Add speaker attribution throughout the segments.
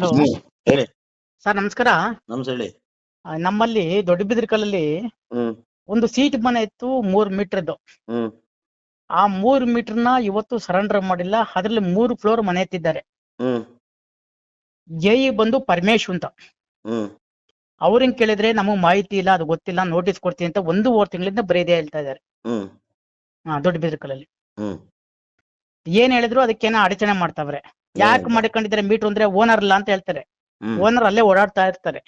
Speaker 1: Hello.
Speaker 2: ಹೇಳಿ.
Speaker 1: Sir ನಮಸ್ಕಾರ.
Speaker 2: ನಮಸ್ ಹೇಳಿ.
Speaker 1: ಆ, ನಮ್ಮಲ್ಲಿ ದೊಡ್ಡಬಿದ್ರಕಲ್ಲಲ್ಲಿ
Speaker 2: ಹ್ಮ್.
Speaker 1: ಒಂದು ಸೀಟ್ ಮನೆ ಇತ್ತು ಮೂರ್ ಮೀಟರ್ದು
Speaker 2: ಹ್ಮ್.
Speaker 1: ಆ ಮೂರ್ ಮೀಟರ್ನ ಇವತ್ತು ಸರೆಂಡರ್ ಮಾಡಿಲ್ಲ ಅದ್ರಲ್ಲಿ ಮೂರು ಫ್ಲೋರ್ ಮನೆ ಎತ್ತಿದ್ದಾರೆ
Speaker 2: ಹ್ಮ್.
Speaker 1: ಜೈ ಬಂದು ಪರಮೇಶ್ ಅಂತ.
Speaker 2: ಹ್ಮ್.
Speaker 1: ಅವ್ರನ್ನ ಕೇಳಿದ್ರೆ ನಮಗೆ ಮಾಹಿತಿ ಇಲ್ಲ ಅದು ಗೊತ್ತಿಲ್ಲ ನೋಟಿಸ್ ಕೊಡ್ತೀನಿ ಅಂತ ಒಂದೂವರೆ ತಿಂಗಳಿಂದ ಬರೀದೇ ಹೇಳ್ತಾ ಇದ್ದಾರೆ.
Speaker 2: ಹ್ಮ್.
Speaker 1: ಹಾ ದೊಡ್ಡಬಿದ್ರಕಲ್ಲಲ್ಲಿ
Speaker 2: ಹ್ಮ್.
Speaker 1: ಏನ್ ಹೇಳಿದ್ರು ಅದಕ್ಕೇನ ಅಡಚಣೆ ಮಾಡ್ತಾವ್ರೆ. ಯಾಕೆ
Speaker 2: ಮಾಡ್ಕೊಂಡಿದ್ರೆ
Speaker 1: ಮಾಡ್ಕೊಂಡಿದ್ದಾರೆ ಮೀಟರ್ ಅಂದ್ರೆ ಓನರ್ ಇಲ್ಲ ಅಂತ ಹೇಳ್ತಾರೆ. ಓನರ್ ಅಲ್ಲೇ ಓಡಾಡ್ತಾ ಇರ್ತಾರೆ.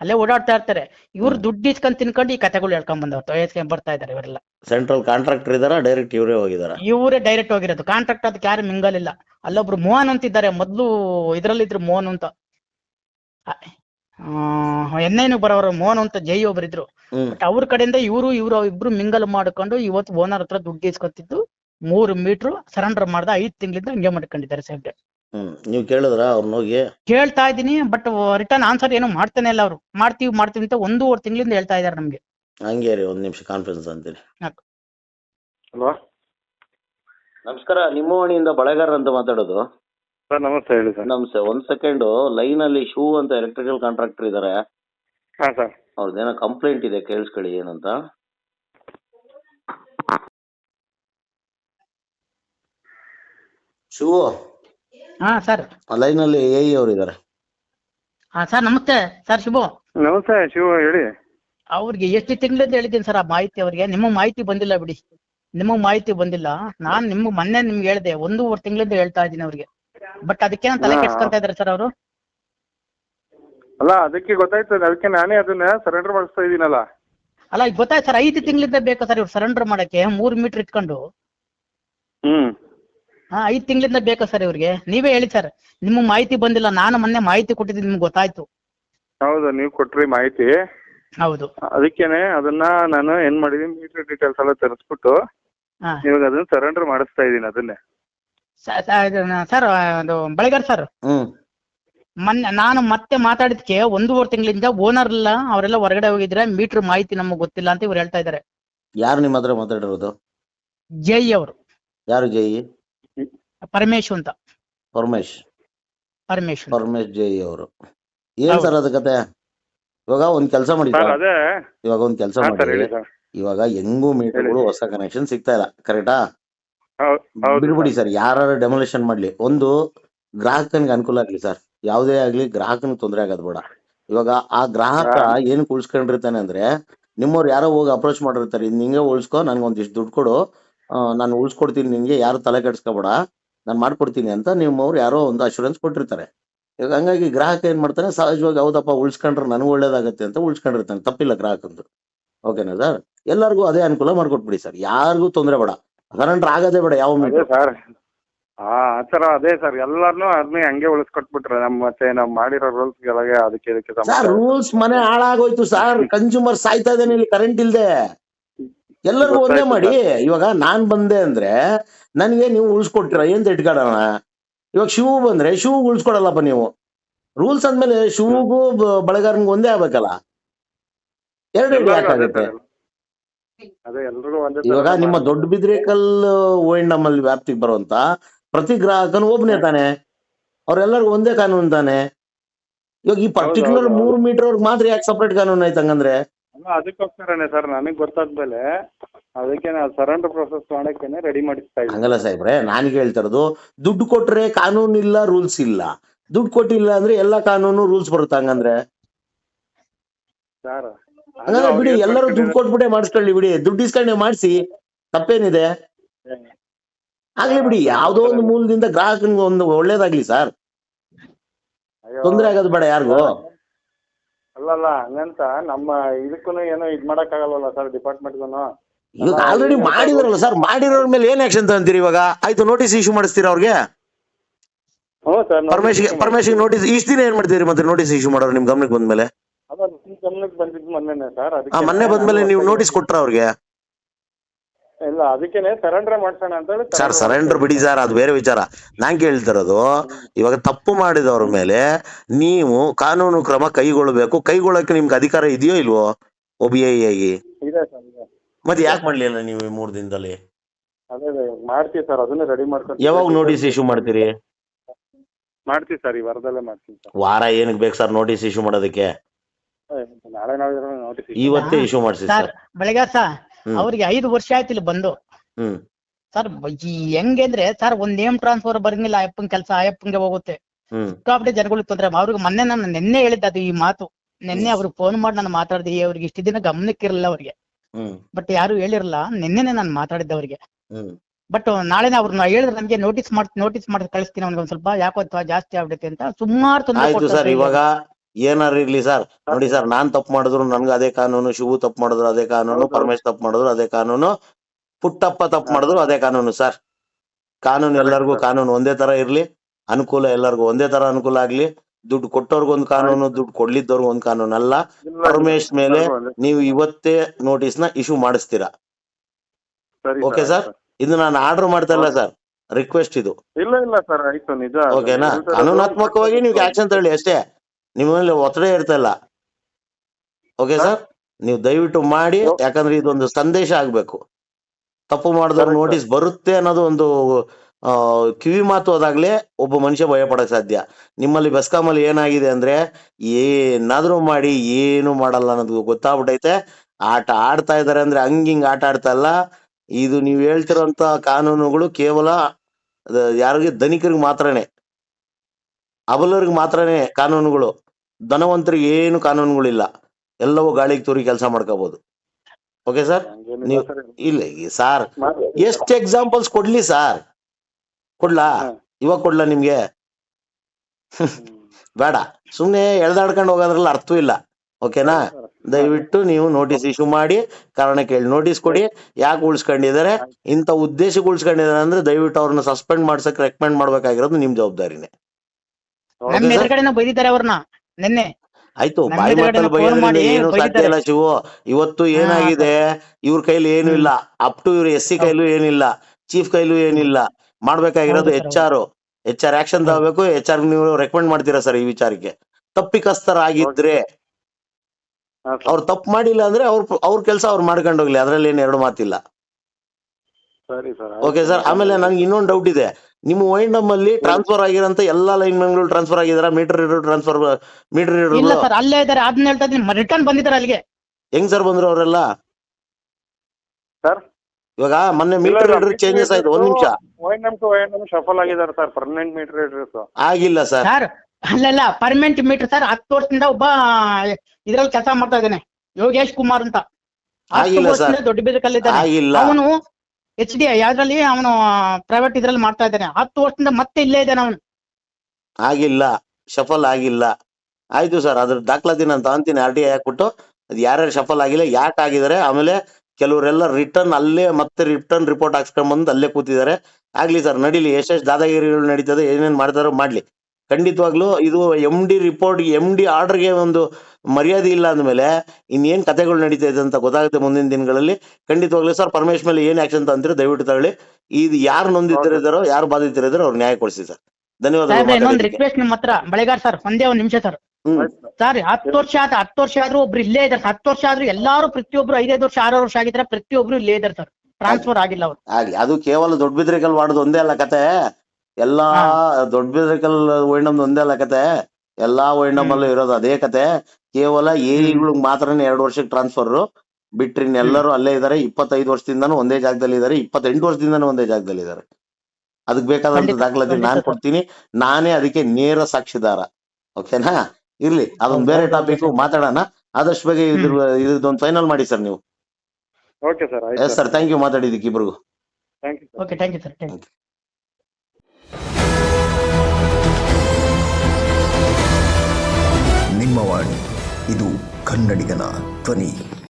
Speaker 1: ಅಲ್ಲೇ ಓಡಾಡ್ತಾ ಇರ್ತಾರೆ. ಇವ್ರು. ದುಡ್ಡು ಇಸ್ಕೊಂಡ್ ತಿನ್ಕೊಂಡು ಈ ಕಥೆಗಳು ಹೇಳ್ಕೊಂಡ್ ಬಂದವ್ರು ಬರ್ತಾ ಇದಾರೆ ಇವರೆಲ್ಲ.
Speaker 2: ಸೆಂಟ್ರಲ್ ಕಾಂಟ್ರಾಕ್ಟರ್ ಇದಾರ? ಡೈರೆಕ್ಟ್ ಇವರೇ ಹೋಗಿದಾರ?
Speaker 1: ಇವರೇ ಡೈರೆಕ್ಟ್ ಹೋಗಿರೋದು. ಕಾಂಟ್ರಾಕ್ಟ್ ಅದಕ್ಕೆ ಯಾರು ಮಿಂಗಲಿಲ್ಲ. ಅಲ್ಲೊಬ್ರು ಮೋಹನ್ ಅಂತ ಇದ್ದಾರೆ ಮೊದ್ಲು ಇದ್ರಲ್ಲಿ ಇದ್ರು ಮೋಹನ್ ಅಂತ. ಎನ್ನೇನು ಬರೋರು ಮೋಹನ್ ಅಂತ ಜೈ ಒಬ್ರು ಇದ್ರು ಬಟ್ ಅವ್ರ ಕಡೆಯಿಂದ ಇವರು ಇವರು ಇಬ್ರು ಮಿಂಗಲ್ ಮಾಡ್ಕೊಂಡು ಇವತ್ತು ಓನರ್ ಹತ್ರ ದುಡ್ಡು ಇಸ್ಕೊತಿದ್ದು. ಮೂರು ಮೀಟರ್ ಸರೆಂಡರ್ ಮಾಡ್ದ ಐದ್ ತಿಂಗಳಿಂದ ಹಂಗೆ ಮಾಡ್ಕೊಂಡಿದ್ದಾರೆ ಸಾಹೇಬ್ರೆ
Speaker 2: ಹ್ಮ್ ನೀವು ಕೇಳಿದ್ರ ಅವ್ರನ್ನ ಹೋಗಿ?
Speaker 1: ಕೇಳ್ತಾ ಇದೀನಿ ಬಟ್ ರಿಟರ್ನ್ ಆನ್ಸರ್ ಏನೋ ಮಾಡ್ತಾನೆ ಇಲ್ಲ ಅವರು. ಮಾಡ್ತೀವಿ ಮಾಡ್ತೀವಿ ಅಂತ ಒಂದೂವರೆ ತಿಂಗಳಿಂದ ಹೇಳ್ತಾ ಇದಾರೆ ನಮ್ಗೆ.
Speaker 2: ಹಂಗೆ ರೀ ಒಂದ್ ನಿಮಿಷ ಕಾನ್ಫರೆನ್ಸ್ ಅಂತೀನಿ.
Speaker 1: ಯಾಕೆ?
Speaker 3: ಹಲೋ?
Speaker 2: ನಮಸ್ಕಾರ ನಿಮ್ಮ ಓಣಿಯಿಂದ ಬಳೆಗಾರ ಅಂತ ಮಾತಾಡೋದು.
Speaker 3: ಸರ್ ನಮಸ್ತೆ ಹೇಳಿ ಸರ್.
Speaker 2: ನಮಸ್ತೆ ಒಂದ್ ಸೆಕೆಂಡ್ ಲೈನ್ ಅಲ್ಲಿ ಶೂ ಅಂತ ಎಲೆಕ್ಟ್ರಿಕಲ್ ಕಾಂಟ್ರಾಕ್ಟರ್ ಇದಾರೆ.
Speaker 3: ಹಾಂ ಸರ್.
Speaker 2: ಅವ್ರದ್ದೇನೋ ಕಂಪ್ಲೇಂಟ್ ಇದೆ ಕೇಳಿಸ್ಕೊಳ್ಳಿ ಏನಂತ. ಶೂ
Speaker 1: ಹಾ ಸರ್.
Speaker 2: ಲೈನ್ ಅಲ್ಲಿ ಎ ಅವ್ರು ಇದಾರೆ
Speaker 1: ಹಾ ಸರ್ ನಮಸ್ತೆ. ಸರ್ ಶಿವು.
Speaker 3: ನಮಸ್ತೆ ಶಿವ ಹೇಳಿ.
Speaker 1: ಅವ್ರಿಗೆ ಎಷ್ಟು ತಿಂಗಳಿಂದ ಹೇಳಿದ್ದೀನಿ ಸರ್ ಆ ಮಾಹಿತಿ ಅವ್ರಿಗೆ. ನಿಮ್ಮ ಮಾಹಿತಿ ಬಂದಿಲ್ಲ ಬಿಡಿ. ನಿಮ್ಮ ಮಾಹಿತಿ ಬಂದಿಲ್ಲ. ನಾನ್ ನಿಮ್ಗೆ ಮೊನ್ನೆ ನಿಮ್ಗೆ ಹೇಳ್ದೆ ಒಂದೂವರೆ ತಿಂಗಳಿಂದ ಹೇಳ್ತಾ ಇದ್ದೀನಿ ಅವ್ರಿಗೆ. ಬಟ್ ಅದಕ್ಕೆ ತಲೆ
Speaker 3: ಹಾ.
Speaker 1: ಕೆಡ್ಸ್ಕೊಂತ ಇದಾರೆ ಸರ್ ಅವರು.
Speaker 3: ಅಲ್ಲ ಅದಕ್ಕೆ ಗೊತ್ತಾಯ್ತು ಅದಕ್ಕೆ ನಾನೇ ಅದನ್ನ ಸರೆಂಡರ್ ಮಾಡಿಸ್ತಾ ಇದ್ದೀನಲ್ಲ.
Speaker 1: ಅಲ್ಲ ಈಗ ಗೊತ್ತಾಯ್ತು ಸರ್ ಐದು ತಿಂಗಳಿಂದ ಬೇಕಾ ಸರ್ ಇವ್ರು ಸರೆಂಡರ್ ಮಾಡಕ್ಕೆ? ಮೂರ್ ಮೀಟರ್ ಇಟ್ಕೊಂಡು.
Speaker 3: ಹ್ಮ್.
Speaker 1: ಹಾ ಐದ್ ತಿಂಗಳಿಂದ ಬೇಕಾ ಸರ್ ಇವ್ರಿಗೆ? ನೀವೇ ಹೇಳಿ ಸರ್. ನಿಮ್ಮ ಮಾಹಿತಿ ಬಂದಿಲ್ಲ. ನಾನು ಮೊನ್ನೆ ಮಾಹಿತಿ ಕೊಟ್ಟಿದ್ದೀನಿ ನಿಮ್ಗೆ ಗೊತ್ತಾಯ್ತು.
Speaker 3: ಹೌದು ನೀವು ಕೊಟ್ರಿ ಮಾಹಿತಿ.
Speaker 1: ಹೌದು.
Speaker 3: ಅದಕ್ಕೇನೆ ಅದನ್ನ ನಾನು ಏನ್ ಮಾಡಿದೀನಿ ಮೀಟರ್ ಡೀಟೇಲ್ಸ್ ಎಲ್ಲ ತರಿಸ್ಬಿಟ್ಟು
Speaker 1: ಹಾ.
Speaker 3: ಇವಾಗ ಅದನ್ನ ಸರೆಂಡರ್ ಮಾಡಿಸ್ತಾ ಇದೀನಿ ಅದನ್ನೇ.
Speaker 1: ಸ- ಸ- ಇದು ಸರ್ ಅದು ಬಳಿಗಾರ್ ಸರ್.
Speaker 2: ಹ್ಮ್.
Speaker 1: ಮೊನ್ನೆ ನಾನು ಮತ್ತೆ ಮಾತಾಡಿದ್ಕೆ ಒಂದೂವರೆ ತಿಂಗಳಿಂದ ಓನರ್ ಇಲ್ಲ ಅವರೆಲ್ಲ ಹೊರಗಡೆ ಹೋಗಿದ್ರೆ ಮೀಟರ್ ಮಾಹಿತಿ ನಮಗೆ ಗೊತ್ತಿಲ್ಲ ಅಂತ ಇವ್ರು ಹೇಳ್ತಾ ಇದ್ದಾರೆ
Speaker 2: ಯಾರು ನಿಮ್ಮ ಹತ್ರ ಮಾತಾಡಿರೋದು?
Speaker 1: ಜೈ ಅವರು.
Speaker 2: ಯಾರು ಜೈ
Speaker 1: ಪರಮೇಶ್ ಅಂತ.
Speaker 2: ಪರಮೇಶ್.
Speaker 1: ಪರಮೇಶ್ ಅಂತ.
Speaker 2: ಪರಮೇಶ್ ಜೈ ಅವರು. ಏನ್
Speaker 1: ಹೌದು.
Speaker 2: ಸರ್ ಅದ ಕತೆ? ಇವಾಗ ಒಂದ್ ಕೆಲಸ ಮಾಡಿ
Speaker 3: ಸರ್ ಅದೇ.
Speaker 2: ಇವಾಗ ಒಂದ್ ಕೆಲಸ
Speaker 3: ಹಾಂ ಸರ್ ಹೇಳಿ
Speaker 2: ಮಾಡಿ
Speaker 3: ಸರ್.
Speaker 2: ಇವಾಗ ಹೆಂಗೂ ಮೀಟರ್ಗಳು ಹೊಸ ಕನೆಕ್ಷನ್ ಸಿಗ್ತಾ ಇಲ್ಲ. ಕರೆಕ್ಟಾ
Speaker 3: ಹೌದು ಹೌದು
Speaker 2: ಬಿಡ್ಬಿಡಿ ಸರ್. ಯಾರು ಡೆಮೊಲೇಷನ್ ಮಾಡ್ಲಿ. ಒಂದು ಗ್ರಾಹಕನಿಗೆ ಅನುಕೂಲ ಆಗ್ಲಿ ಸರ್. ಯಾವುದೇ ಆಗ್ಲಿ ಗ್ರಾಹಕನ ತೊಂದರೆ ಆಗದ್ ಬೇಡ. ಇವಾಗ ಆ ಗ್ರಾಹಕ ಏನ್ ಉಳ್ಸ್ಕೊಂಡಿರ್ತಾನೆ ಅಂದ್ರೆ ನಿಮ್ಮವ್ರು ಯಾರೋ ಹೋಗಿ ಅಪ್ರೋಚ್ ಮಾಡಿರ್ತಾರೆ ಇದ್ ನಿಂಗೆ ಉಳ್ಸ್ಕೊ ನನ್ಗೆ ಒಂದಿಷ್ಟು ದುಡ್ಡು ಕೊಡು. ನಾನು ಉಳ್ಸ್ಕೊಡ್ತೀನಿ ನಿನ್ಗೆ ಯಾರು ತಲೆ ಕೆಡ್ಸ್ಕೊಬೇಡ. ನಾನು ಮಾಡ್ಕೊಡ್ತೀನಿ ಅಂತ ನಿಮ್ಮವ್ರು ಯಾರೋ ಒಂದು ಅಶೂರೆನ್ಸ್ ಕೊಟ್ಟಿರ್ತಾರೆ. ಇವಾಗ ಹಂಗಾಗಿ ಗ್ರಾಹಕ ಏನ್ ಮಾಡ್ತಾನೆ ಸಹಜವಾಗಿ ಹೌದಪ್ಪ ಉಳ್ಸ್ಕೊಂಡ್ರೆ ನನಗೂ ಒಳ್ಳೇದಾಗತ್ತೆ ಅಂತ ಉಳ್ಸ್ಕೊಂಡಿರ್ತಾನೆ. ತಪ್ಪಿಲ್ಲ ಗ್ರಾಹಕಂದು. ಓಕೆನಾ ಸರ್ ಎಲ್ಲರಿಗೂ ಅದೇ ಅನುಕೂಲ ಮಾಡ್ಕೊಟ್ಬಿಡಿ ಸರ್ ಯಾರಿಗೂ ತೊಂದರೆ ಬೇಡ. ಸರೆಂಡರ್ ಆಗದೆ ಬೇಡ ಯಾವ
Speaker 3: ಸರ್ ಹಾ ಸರ್ ಅದೇ ಸರ್ ಎಲ್ಲಾರ್ನು ಅದನ್ನೇ ಹಂಗೆ ಉಳಿಸ್ಕೊಟ್ಬಿಟ್ರೆ ನಮ್ ಮತ್ತೆ ನಾವ್ ಮಾಡಿರೋ ರೂಲ್ಸ್ ಗಳಿಗೆ ಅದಕ್ಕೆ ಇದಕ್ಕೆ
Speaker 2: ಸರ್ ರೂಲ್ಸ್ ಮನೆ ಹಾಳಾಗೋಯ್ತು ಸರ್ ಕನ್ಸ್ಯೂಮರ್ ಸಾಯ್ತಾ ಇದ್ದಾನೆ ಇಲ್ಲಿ ಕರೆಂಟ್ ಇಲ್ದೆ. ಎಲ್ಲರಿಗೂ ಒಂದೇ ಮಾಡಿ. ಇವಾಗ ನಾನ್ ಬಂದೆ ಅಂದ್ರೆ ನನಗೆ ನೀವು ಉಳಿಸ್ಕೊಟ್ಟಿರ ಏನ್ ತಿಟ್ಕಾಡೋಣ? ಇವಾಗ ಶಿವು ಬಂದ್ರೆ ಶೂ ಉಳಿಸ್ಕೊಡಲ್ಲಪ್ಪ ನೀವು. ರೂಲ್ಸ್ ಅಂದ್ಮೇಲೆ ಶಿವಗೂ ಬಳಗಾರನ್ಗೂ ಒಂದೇ ಆಗ್ಬೇಕಲ್ಲ? ಎರಡು ಯಾಕಾಗುತ್ತೆ ಇವಾಗ ನಿಮ್ಮ ದೊಡ್ಡ ಬಿದ್ರೇಕಲ್ ನಮ್ಮಲ್ಲಿ ವ್ಯಾಪ್ತಿಗೆ ಬರುವಂತ ಪ್ರತಿ ಗ್ರಾಹಕನು ಒಬ್ನೇ ತಾನೆ. ಅವ್ರೆಲ್ಲರಿಗೂ ಒಂದೇ ಕಾನೂನು ತಾನೆ. ಇವಾಗ ಈ ಪರ್ಟಿಕ್ಯುಲರ್ ಮೂರು ಮೀಟರ್ ಅವ್ರಿಗೆ ಮಾತ್ರ ಯಾಕೆ ಸಪರೇಟ್ ಕಾನೂನು ಆಯ್ತು ಹಂಗಂದ್ರೆ
Speaker 3: ಅದಕ್ಕೋಸ್ಕರನೇ ಸರ್ ನನಗೆ ಗೊತ್ತಾದ್ಮೇಲೆ ಅದಕ್ಕೆ ನಾವು ಸರೆಂಡರ್ ಪ್ರೊಸೆಸ್ ಮಾಡಕ್ಕೇನೆ ರೆಡಿ ಮಾಡಿಸ್ತಾ ಇದ್ದೀವಿ
Speaker 2: ಹಂಗಲ್ಲ ಸಾಹೇಬ್ರೆ ನಾನು ಹೇಳ್ತಾ ಇರೋದು ದುಡ್ಡು ಕೊಟ್ರೆ ಕಾನೂನು ಇಲ್ಲ ರೂಲ್ಸ್ ಇಲ್ಲ. ದುಡ್ಡು ಕೊಟ್ಟಿಲ್ಲ ಅಂದ್ರೆ ಎಲ್ಲಾ ಕಾನೂನು ರೂಲ್ಸ್ ಬರುತ್ತೆ ಹಂಗಂದ್ರೆ?
Speaker 3: ಸರ್
Speaker 2: ಹಂಗಂದ್ರೆ ಬಿಡಿ ಎಲ್ಲರೂ ದುಡ್ಡು ಕೊಟ್ಬಿಟ್ಟೆ ಮಾಡಿಸ್ಕೊಳ್ಳಿ ಬಿಡಿ. ದುಡ್ಡು ಇಸ್ಕೊಂಡೆ ಮಾಡಿಸಿ ತಪ್ಪೇನಿದೆ? ಆಗ್ಲಿ ಬಿಡಿ ಯಾವ್ದೋ ಒಂದು ಮೂಲದಿಂದ ಗ್ರಾಹಕನಿಗೆ ಒಂದು ಒಳ್ಳೇದಾಗ್ಲಿ ಸರ್. ತೊಂದ್ರೆ ಆಗೋದು ಬೇಡ ಯಾರಿಗೂ.
Speaker 3: ಅಲ್ಲಲ್ಲ ಹಂಗಂತ ನಮ್ಮ ಇದಕ್ಕೂ ಏನೋ ಇದ್ ಮಾಡಕ್ ಆಗಲ್ವಲ್ಲ ಸರ್ ಡಿಪಾರ್ಟ್ಮೆಂಟ್ಗೂ
Speaker 2: ಈಗ ಆಲ್ರೆಡಿ ಮಾಡಿದ್ರಲ್ಲ ಸರ್ ಮಾಡಿರೋರ ಮೇಲೆ ಏನ್ ಆಕ್ಷನ್ ತಗೊಂತೀರಿ ಇವಾಗ? ಆಯ್ತು ನೋಟಿಸ್ ಇಶ್ಯೂ ಮಾಡಿಸ್ತೀರಾ ಅವ್ರಿಗೆ? ಪರಮೇಶ್ ಪರಮೇಶ್ ನೋಟಿಸ್ ಇಷ್ಟ ದಿನ ಏನ್ ಮಾಡ್ತೀರಿ ಮತ್ತೆ ನೋಟಿಸ್ ಇಶ್ಯೂ ಮಾಡೋರು ನಿಮ್ ಗಮನಕ್ಕೆ ಬಂದ್ಮೇಲೆ? ಮೊನ್ನೆ ಬಂದ್ಮೇಲೆ ನೀವು ನೋಟಿಸ್ ಕೊಟ್ರ ಅವ್ರಿಗೆ?
Speaker 3: ಇಲ್ಲ ಅದಕ್ಕೇನೆ ಸರೆಂಡರ್ ಮಾಡ್ಸೋಣ ಅಂತ ಹೇಳಿ
Speaker 2: ಸರ್ ಸರೆಂಡರ್ ಬಿಡಿ ಸರ್ ಅದು ಬೇರೆ ವಿಚಾರ. ನಾನ್ ಕೇಳ್ತಿರೋದು ಇವಾಗ ತಪ್ಪು ಮಾಡಿದವ್ರ ಮೇಲೆ ನೀವು ಕಾನೂನು ಕ್ರಮ ಕೈಗೊಳ್ಳಬೇಕು ಕೈಗೊಳ್ಳಕ್ಕೆ ನಿಮ್ಗೆ ಅಧಿಕಾರ ಇದೆಯೋ ಇಲ್ವೋ? ಒ ಬಿ ಐ ಆಗಿ
Speaker 3: ಇದೆ ಸರ್
Speaker 2: ಮತ್ತೆ ಯಾಕೆ ಮಾಡ್ಲಿಲ್ಲ ನೀವು ಈ ಮೂರ್ ದಿನದಲ್ಲಿ?
Speaker 3: ಅದೇ ಮಾಡ್ತೀವಿ ಸರ್ ಅದನ್ನ ರೆಡಿ ಮಾಡ್ಕೊಂಡು
Speaker 2: ಯಾವಾಗ ನೋಟಿಸ್ ಇಶ್ಯೂ ಮಾಡ್ತೀರಿ?
Speaker 3: ಮಾಡ್ತೀವಿ ಸರ್ ಈ ವಾರದಲ್ಲೇ ಮಾಡ್ತೀನಿ ಸರ್.
Speaker 2: ವಾರ ಏನಕ್ಕೆ ಬೇಕು ಸರ್ ನೋಟಿಸ್ ಇಶ್ಯೂ ಮಾಡೋದಕ್ಕೆ?
Speaker 3: ನಾಳೆ ನಾಳೆ ನೋಟಿಸ್
Speaker 2: ಇವತ್ತೇ ಇಶ್ಯೂ ಮಾಡಿಸಿ
Speaker 1: ಸರ್
Speaker 2: ಸರ್.
Speaker 1: ಬೆಳಗ್ಗೆ ಸರ್
Speaker 2: ಹ್ಮ್.
Speaker 1: ಅವ್ರಿಗೆ ಐದು ವರ್ಷ ಆಯ್ತು ಇಲ್ಲಿ ಬಂದು.
Speaker 2: ಹ್ಮ್.
Speaker 1: ಸರ್ ಈ ಹೆಂಗೆ ಅಂದ್ರೆ ಸರ್ ಒಂದ್ ನೇಮ್ ಟ್ರಾನ್ಸ್ಫರ್ ಬರಂಗಿಲ್ಲ ಅಯ್ಯಪ್ಪನ್ ಕೆಲಸ ಅಯ್ಯಪ್ಪನ್ಗೆ ಹೋಗುತ್ತೆ.
Speaker 2: ಹ್ಮ್.
Speaker 1: ಸಿಕ್ಕಾಪಟ್ಟೆ ಜನಗಳಿಗೆ ತೊಂದ್ರೆ ಅವ್ರಿಗೆ ಮೊನ್ನೆ ನಾನು ನಿನ್ನೆ ಹೇಳಿದ್ದ ಅದು ಈ ಮಾತು. ನಿನ್ನೆ ಅವ್ರಿಗೆ ಫೋನ್ ಮಾಡಿ ನಾನು ಮಾತಾಡಿದೆ ಅವ್ರಿಗೆ ಇಷ್ಟು ದಿನ ಗಮನಕ್ಕಿರಲಿಲ್ಲ ಅವ್ರಿಗೆ. ಬಟ್ ಯಾರು ಹೇಳಿರಲ್ಲ ನಿನ್ನೆನೆ ನಾನು ಮಾತಾಡಿದ್ದೆ ಅವ್ರಿಗೆ
Speaker 2: ಹ್ಮ್.
Speaker 1: ಬಟ್ ನಾಳೆನೇ ಅವ್ರನ್ನ ಹೇಳಿದ್ರೆ ನಮ್ಗೆ ನೋಟಿಸ್ ಮಾಡಿ ನೋಟಿಸ್ ಮಾಡಿ ಕಳಿಸ್ತೀನಿ ಅವ್ನಿಗೆ ಒಂದ್ ಸ್ವಲ್ಪ. ಯಾಕೋ ಅಥವಾ ಜಾಸ್ತಿ ಆಗ್ಬಿಡುತ್ತೆ ಅಂತ ಸುಮಾರು ತೊಂದ್ರೆ
Speaker 2: ಆಯ್ತು ಸರ್ ಇವಾಗ ಏನಾರು ಇರ್ಲಿ ಸರ್ ನೋಡಿ ಸರ್ ನಾನ್ ತಪ್ಪು ಮಾಡಿದ್ರು ನನ್ಗೆ ಅದೇ ಕಾನೂನು ಶಿವು ತಪ್ಪು ಮಾಡಿದ್ರು ಅದೇ ಕಾನೂನು. ಪರಮೇಶ್ ತಪ್ಪು ಮಾಡಿದ್ರು ಅದೇ ಕಾನೂನು ಪುಟ್ಟಪ್ಪ ತಪ್ಪು ಮಾಡಿದ್ರು ಅದೇ ಕಾನೂನು ಸರ್ ಕಾನೂನು ಎಲ್ಲರಿಗೂ ಕಾನೂನು ಒಂದೇ ತರ ಇರ್ಲಿ. ಅನುಕೂಲ ಎಲ್ಲರಿಗೂ ಒಂದೇ ತರ ಅನುಕೂಲ ಆಗ್ಲಿ. ದುಡ್ಡು ಕೊಟ್ಟವ್ರಿಗೊಂದು ಒಂದ್ ಕಾನೂನು ದುಡ್ಡು ಕೊಡ್ಲಿದ್ದವ್ರಿಗೆ ಒಂದು ಕಾನೂನು ಅಲ್ಲ. ಪರಮೇಶ್ ಮೇಲೆ ನೀವು ಇವತ್ತೇ ನೋಟಿಸ್ನ ಇಶ್ಯೂ ಮಾಡಿಸ್ತೀರಾ? ಓಕೆ ಸರ್ ಇದು ನಾನು ಆರ್ಡರ್ ಮಾಡ್ತಾ ಇಲ್ಲ ಸರ್ ರಿಕ್ವೆಸ್ಟ್ ಇದು.
Speaker 3: ಇಲ್ಲ ಇಲ್ಲ ಸರ್ ಆಯ್ತು ನಿಜ.
Speaker 2: ಓಕೆನಾ ಕಾನೂನಾತ್ಮಕವಾಗಿ ನೀವು ಆಕ್ಷನ್ ತಗೊಳ್ಳಿ ಅಷ್ಟೇ. ನಿಮ್ಮ ಮೇಲೆ ಒತ್ತಡ ಇರ್ತಲ್ಲ ಇಲ್ಲ. Okay sir? ನೀವು ದಯವಿಟ್ಟು ಮಾಡಿ ಯಾಕಂದ್ರೆ ಇದೊಂದು ಸಂದೇಶ ಆಗ್ಬೇಕು. ತಪ್ಪು
Speaker 3: ಮಾಡಿದ್ರೆ
Speaker 2: ನೋಟಿಸ್ ಬರುತ್ತೆ ಅನ್ನೋದು ಒಂದು ಕಿವಿ ಮಾತು ಅದಾಗ್ಲೇ ಒಬ್ಬ ಮನುಷ್ಯ ಭಯ ಪಡಕ್ ಸಾಧ್ಯ. ನಿಮ್ಮಲ್ಲಿ ಬೆಸ್ಕಾಮಲ್ಲಿ ಏನಾಗಿದೆ ಅಂದ್ರೆ ಏನಾದ್ರೂ ಮಾಡಿ ಏನು ಮಾಡಲ್ಲ ಅನ್ನೋದು ಗೊತ್ತಾಗ್ಬಿಟ್ಟೈತೆ ಆಟ ಆಡ್ತಾ ಇದಾರೆ ಅಂದ್ರೆ ಹಂಗಿಂಗ್ ಹಿಂಗ್ ಆಟ ಆಡ್ತಾ ಇಲ್ಲ. ಇದು ನೀವು ಹೇಳ್ತಿರೋಂತ ಕಾನೂನುಗಳು ಕೇವಲ ಯಾರಿಗೆ ಧನಿಕರಿಗೆ ಮಾತ್ರನೇ ಅಬಲರಿಗೆ ಮಾತ್ರನೇ ಕಾನೂನುಗಳು. ಧನವಂತರಿಗೆ ಏನು ಕಾನೂನುಗಳಿಲ್ಲ. ಎಲ್ಲವೂ ಗಾಳಿಗೆ ತೂರಿ ಕೆಲಸ ಮಾಡ್ಕೋಬಹುದು ಓಕೆ ಸರ್ ನೀವು-. ಇಲ್ಲ ಸಾರ್ ಎಷ್ಟ್ ಎಕ್ಸಾಂಪಲ್ಸ್ ಕೊಡ್ಲಿ ಸಾರ್ ಕೊಡ್ಲಾ. ಇವಾಗ ಕೊಡ್ಲಾ ನಿಮ್ಗೆ? ಬೇಡ. ಸುಮ್ನೆ ಎಳ್ದಾಡ್ಕೊಂಡು ಹೋಗೋದ್ರಲ್ಲಿ ಅರ್ಥ ಇಲ್ಲ. ಓಕೆನಾ? ದಯವಿಟ್ಟು ನೀವು ನೋಟಿಸ್ ಇಶ್ಯೂ ಮಾಡಿ ಕಾರಣ ಕೇಳಿ. ನೋಟಿಸ್ ಕೊಡಿ ಯಾಕೆ ಉಳಿಸ್ಕೊಂಡಿದ್ದಾರೆ? ಇಂಥ ಉದ್ದೇಶಕ್ಕೆ ಉಳಿಸ್ಕೊಂಡಿದ್ದಾರೆ ಅಂದ್ರೆ ದಯವಿಟ್ಟು ಅವ್ರನ್ನ ಸಸ್ಪೆಂಡ್ ಮಾಡ್ಸಕ್ ರೆಕಮೆಂಡ್ ಮಾಡ್ಬೇಕಾಗಿರೋದು ನಿಮ್ ಜವಾಬ್ದಾರಿನೇ. ಆಯ್ತು ಬಾಯಿ ಮಾತಲ್ಲಿ ಬೈಯೋದ್ರಿಂದ ಏನು ಸಾಧ್ಯ ಇಲ್ಲ ಶಿವು. ಇವತ್ತು ಏನಾಗಿದೆ? ಇವ್ರ ಕೈಲಿ ಏನು ಇಲ್ಲ. ಅಪ್ ಟು ಇವ್ರ ಎಸ್ ಸಿ ಕೈಲೂ ಏನಿಲ್ಲ ಚೀಫ್ ಕೈಲೂ ಏನಿಲ್ಲ ಮಾಡ್ಬೇಕಾಗಿರೋದು H R H R action ತಗೋಬೇಕು. ಎಚ್ ಆರ್ ನೀವು ರೆಕಮೆಂಡ್ ಮಾಡ್ತೀರಾ ಸರ್ ಈ ವಿಚಾರಕ್ಕೆ? ತಪ್ಪಿಕಸ್ತರಾಗಿದ್ರೆ. ಅವ್ರು ತಪ್ಪು ಮಾಡಿಲ್ಲ ಅಂದ್ರೆ ಅವ್ರ ಅವ್ರ ಕೆಲಸ ಅವ್ರು ಮಾಡ್ಕೊಂಡು ಹೋಗ್ಲಿ ಅದ್ರಲ್ಲಿ ಏನು ಎರಡು ಮಾತಿಲ್ಲ.
Speaker 3: ಸರಿ ಸರ್
Speaker 2: ಓಕೆ ಸರ್ ಆಮೇಲೆ ನಂಗೆ ಇನ್ನೊಂದು ಡೌಟ್ ಇದೆ. ನಿಮ್ಮ ವೈಂಡ್ ಅಲ್ಲಿ ಟ್ರಾನ್ಸ್ಫರ್ ಆಗಿರೋಂತ ಎಲ್ಲಾ ಲೈನ್ಗಳು ಟ್ರಾನ್ಸ್ಫರ್ ಆಗಿದಾರ? ಮೀಟರ್ ರೀಡರ್ ಟ್ರಾನ್ಸ್ಫರ್ ಮೀಟರ್
Speaker 1: ಇಲ್ಲ ಸರ್ ಅಲ್ಲೇ ಇದ್ದಾರೆ ಅದನ್ನ ಹೇಳ್ತಾ ಇದ್ದೀನಿ. ರಿಟರ್ನ್ ಬಂದಿದ್ದಾರೆ ಅಲ್ಲಿಗೆ.
Speaker 2: ಹೆಂಗ್ ಸರ್ ಬಂದ್ರು ಅವರೆಲ್ಲ?
Speaker 3: ಸರ್?
Speaker 2: ಇವಾಗ ಮೊನ್ನೆ ಮೀಟರ್ ರೀಡರ್ ಚೇಂಜಸ್ ಆಯ್ತು ಒಂದ್ ನಿಮಿಷ.
Speaker 3: ಶಫಲ್ ಆಗಿದ್ದಾರೆ ಸರ್ ಪರ್ಮನೆಂಟ್ ಮೀಟರ್ ರೀಡರ್ಸ್
Speaker 2: ಆಗಿಲ್ಲ ಸರ್
Speaker 1: ಸರ್ ಅಲ್ಲಲ್ಲ ಪರ್ಮನೆಂಟ್ ಮೀಟರ್ ಸರ್ ಹತ್ತು ವರ್ಷದಿಂದ ಒಬ್ಬ ಇದ್ರಲ್ಲಿ ಕೆಲಸ ಮಾಡ್ತಾ ಇದ್ದಾನೆ ಯೋಗೇಶ್ ಕುಮಾರ್ ಅಂತ.
Speaker 2: ಆಗಿಲ್ಲ
Speaker 1: ಸರ್ ದೊಡ್ಡ ಬೇಕಲ್ಲಿದ್ದಾನೆ
Speaker 2: ಆಗಿಲ್ಲ.
Speaker 1: ಅವನು ಎಚ್ ಡಿ ಯಾವ್ದ್ರಲ್ಲಿ ಅವನು ಪ್ರೈವೇಟ್ ಇದ್ರಲ್ಲಿ ಮಾಡ್ತಾ ಇದ್ದಾನೆ. ಹತ್ತು ವರ್ಷದಿಂದ ಮತ್ತೆ ಇಲ್ಲೇ ಇದ್ದಾನೆ ಅವನು.
Speaker 2: ಆಗಿಲ್ಲ ಶಫಲ್ ಆಗಿಲ್ಲ. ಆಯ್ತು ಸರ್ ಅದ್ರ ದಾಖಲಾತಿ ಅಂತ ತಗೊಂತೀನಿ ಆರ್ ಟಿ ಐ ಹಾಕ್ಬಿಟ್ಟು. ಅದು ಯಾರ್ಯಾರು ಶಫಲ್ ಆಗಿಲ್ಲ ಯಾಕೆ ಆಗಿದ್ದಾರೆ ಆಮೇಲೆ ಕೆಲವರೆಲ್ಲ ರಿಟರ್ನ್ ಅಲ್ಲೇ ಮತ್ತೆ ರಿಟರ್ನ್ ರಿಪೋರ್ಟ್ ಹಾಕ್ಸ್ಕೊಂಡ್ ಬಂದು ಅಲ್ಲೇ ಕೂತಿದ್ದಾರೆ. ಆಗ್ಲಿ ಸರ್ ನಡೀಲಿ ಎಷ್ಟೆಷ್ಟು ದಾದಾಗಿರಿಗಳು ನಡೀತದೆ ಏನೇನ್ ಮಾಡ್ತಾರೋ ಮಾಡ್ಲಿ. ಖಂಡಿತವಾಗ್ಲೂ ಇದು M D report M D ಆರ್ಡರ್ಗೆ ಒಂದು ಮರ್ಯಾದೆ ಇಲ್ಲ ಅಂದಮೇಲೆ ಇನ್ನೇನ್ ಕಥೆಗಳು ನಡೀತಾ ಇದೆ ಅಂತ ಗೊತ್ತಾಗುತ್ತೆ ಮುಂದಿನ ದಿನಗಳಲ್ಲಿ. ಖಂಡಿತವಾಗ್ಲೂ ಸರ್ ಪರಮೇಶ್ ಮೇಲೆ ಏನು ಆಕ್ಷನ್ ತಂತೀರೋ ದಯವಿಟ್ಟು ತಗೊಳ್ಳಿ. ಇದು ಯಾರು ನೊಂದಿದ್ದಿರೋ ಯಾರು ಬಾಧಿತರಿದ್ದಾರೋ ಅವ್ರು ನ್ಯಾಯ ಕೊಡಿಸಿ ಸರ್.
Speaker 1: ರಿಕ್ವೆಸ್ಟ್ ನಿಮ್ಮ ಹತ್ರ. ಬೆಳೆಗಾರ್ ಸರ್ ಒಂದೇ ಒಂದು ನಿಮಿಷ ಸರ್ ಸರ್ ಹತ್ತು ವರ್ಷ ಆದ ಹತ್ತು ವರ್ಷ ಆದ್ರೂ ಒಬ್ರು ಇಲ್ಲೇ ಇದಾರೆ ಹತ್ತು ವರ್ಷ ಆದ್ರೂ ಎಲ್ಲಾರು ಪ್ರತಿಯೊಬ್ರು ಐದೈದು ವರ್ಷ ಆರು ವರ್ಷ ಆಗಿದ್ರೆ ಪ್ರತಿಯೊಬ್ರು ಇಲ್ಲೇ ಇದಾರೆ ಸರ್. ಟ್ರಾನ್ಸ್ಫರ್ ಆಗಿಲ್ಲ ಅವ್ರು.
Speaker 2: ಆಗ್ಲಿ ಅದು ಕೇವಲ ದೊಡ್ಡ ಬಿದ್ರಿಕಲ್ ವಾರ್ಡ್ ಒಂದೇ ಅಲ್ಲ ಕತೆ. ಎಲ್ಲಾ ದೊಡ್ಡ ಬಿದ್ರಿಕಲ್ ವೈಂಡಮ್ ಒಂದೇ ಅಲ್ಲ ಕತೆ. ಎಲ್ಲಾ ಅಲ್ಲೂ ಇರೋದು ಅದೇ ಕತೆ. ಕೇವಲ ಏರಿಗಳಿಗೆ ಮಾತ್ರನೇ ಎರಡು ವರ್ಷಕ್ಕೆ ಟ್ರಾನ್ಸ್ಫರ್ ಬಿಟ್ರಿ ಎಲ್ಲರೂ ಅಲ್ಲೇ ಇದಾರೆ ಇಪ್ಪತ್ತೈದು ವರ್ಷದಿಂದನೂ ಒಂದೇ ಜಾಗದಲ್ಲಿ ಇದಾರೆ ಇಪ್ಪತ್ತೆಂಟು ವರ್ಷದಿಂದನೂ ಒಂದೇ ಜಾಗದಲ್ಲಿ ಇದಾರೆ ಅದಕ್ಕೆ ಬೇಕಾದಂತ ದಾಖಲಾತಿ ನಾನು ಕೊಡ್ತೀನಿ. ನಾನೇ ಅದಕ್ಕೆ ನೇರ ಸಾಕ್ಷಿದಾರ. ಓಕೆನಾ? ಇರ್ಲಿ ಅದೊಂದು ಬೇರೆ ಟಾಪಿಕ್ ಮಾತಾಡೋಣ. ಆದಷ್ಟು ಬಗ್ಗೆ ಇದ್ರ ಇದ್ರದ್ದೊಂದು ಫೈನಲ್ ಮಾಡಿ ಸರ್ ನೀವು.
Speaker 3: Okay sir
Speaker 2: yes sir. Thank you ಮಾತಾಡಿದ್ದಕ್ಕೆ ಇಬ್ರಿಗೂ
Speaker 3: thank you sir
Speaker 1: okay thank you sir thank you
Speaker 4: ನಿಮ್ಮ ವಾಣಿ ಇದು ಕನ್ನಡಿಗನ ಧ್ವನಿ.